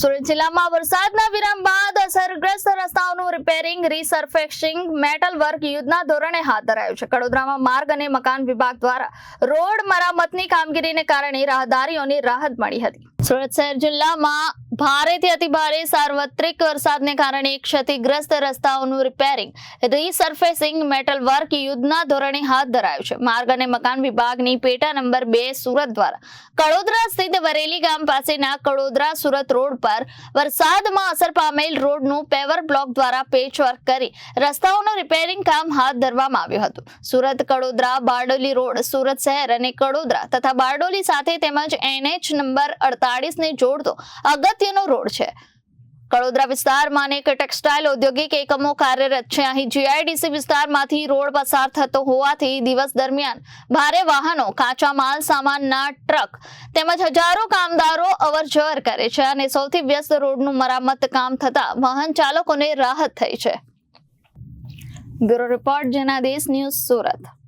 સુરત જિલ્લામાં વરસાદના વિરામ બાદ અસરગ્રસ્ત રસ્તાઓનું રિપેરિંગ રીસર્ફેક્સિંગ મેટલ વર્ક યુદ્ધના ધોરણે હાથ ધરાયું છે. કડોદરામાં માર્ગ અને મકાન વિભાગ દ્વારા રોડ મરામતની કામગીરીને કારણે રાહદારીઓને રાહત મળી હતી. સુરત શહેર જિલ્લામાં ભારેથી અતિભારે સાર્વત્રિક વરસાદને કારણે ક્ષતિગ્રસ્ત રસ્તાઓનું રિપેરિંગ રીસર્ફેસિંગ મેટલ વર્ક યુદ્ધના ધોરણે હાથ ધરાયું છે. માર્ગ અને મકાન વિભાગની પેટા નંબર બે સુરત દ્વારા. કડોદરા સ્થિત વરેલી ગામ પાસેના કડોદરા સુરત રોડ પર વરસાદમાં અસર પામેલ રોડનું પેવર બ્લોક દ્વારા પેચવર્ક કરી રસ્તાઓનું રિપેરિંગ કામ હાથ ધરવામાં આવ્યું હતું. સુરત, કડોદરા, બારડોલી રોડ, સુરત શહેર અને કડોદરા તથા બારડોલી સાથે તેમજ એનએચ નંબર અડતાળીસ ને જોડતો અગત્યનો રોડ છે. કડોદરા વિસ્તારમાં અનેક ટેક્સટાઇલ ઔદ્યોગિક એકમો કાર્યરત છે. અહીં જીઆઈડીસી વિસ્તારમાંથી રોડ પસાર થતો હોવાથી દિવસ દરમિયાન ભારે વાહનો, કાચા માલ સામાનના ટ્રક તેમજ હજારો કામદારો અવરજવર કરે છે અને સૌથી વ્યસ્ત રોડનું મરામત કામ થતા વાહન ચાલકોને રાહત થઈ છે. Bureau report, Janadesh news Surat.